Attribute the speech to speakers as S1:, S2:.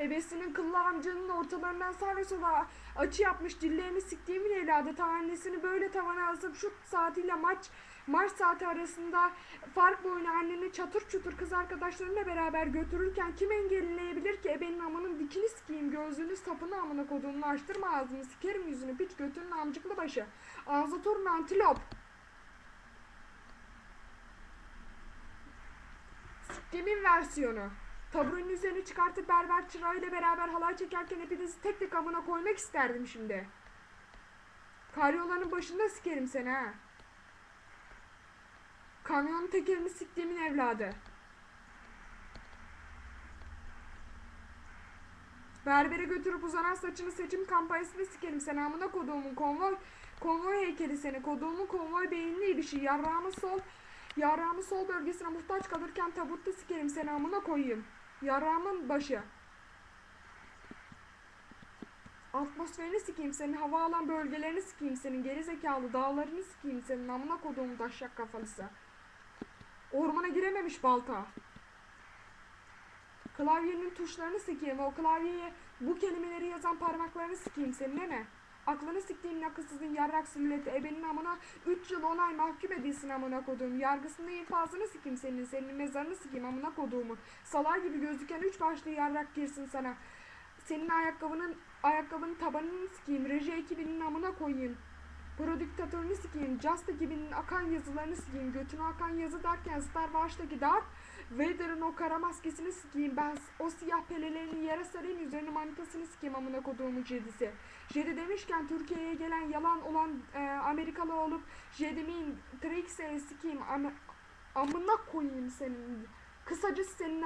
S1: Ebesinin kıllı amcanın ortalarından sağa sola açı yapmış dillerini siktiğimin evladı ta annesini böyle tavana asıp şu saatiyle maç maç saati arasında fark boyuna anneni çatır çutur kız arkadaşlarıyla beraber götürürken kim engelleyebilir ki? Ebenin amının dikini sikeyim gözünü sapını amına koduğunu açtırma ağzını sikerim yüzünü piç götünün amcıklı başı. Ağzı torun antilop. Siktimin versiyonu. Taburun üzerine çıkartıp berber çırağıyla beraber halay çekerken hepinizi tek tek amına koymak isterdim şimdi. Karyolanın başında sikerim seni ha. Kamyonun tekerini siktiğimin evladı. Berbere götürüp uzanan saçını seçim kampanyasını sikerim seni amına koduğumun konvoy konvoy heykeli seni koduğumun konvoy beyinli bir şey yarrağımın sol yarrağımın sol bölgesine muhtaç kalırken tabutta sikerim seni amına koyayım yarrağımın başı atmosferini sikeyim senin hava alan bölgelerini sikeyim senin geri zekalı dağlarını sikeyim senin amına koduğum taşak kafalısı ormana girememiş balta Klavyenin tuşlarını sikeyim. O klavyeye bu kelimeleri yazan parmaklarını sikeyim senin ne? Aklını siktiğim akılsızın yarrak silleti ebenin amına 3 yıl 10 ay mahkum edilsin amına koduğum. Yargısında infazını sikeyim senin. Senin mezarını sikeyim amına koduğumu. Salar gibi gözüken 3 başlı yarrak girsin sana. Senin ayakkabının ayakkabının tabanını sikeyim. Reji ekibinin amına koyayım. Prodüktörünü sikeyim. Just ekibinin akan yazılarını sikeyim. Götüne akan yazı derken Star Wars'taki Darth Vader'ın o kara maskesini sikeyim ben o siyah pelelerini yere sarayım üzerine manitasını sikeyim amına koduğumun Jedisi. Jedi demişken Türkiye'ye gelen yalan olan e, Amerikalı olup Jedi'min Trixie'yi sikeyim am amına koyayım senin. Kısacası senin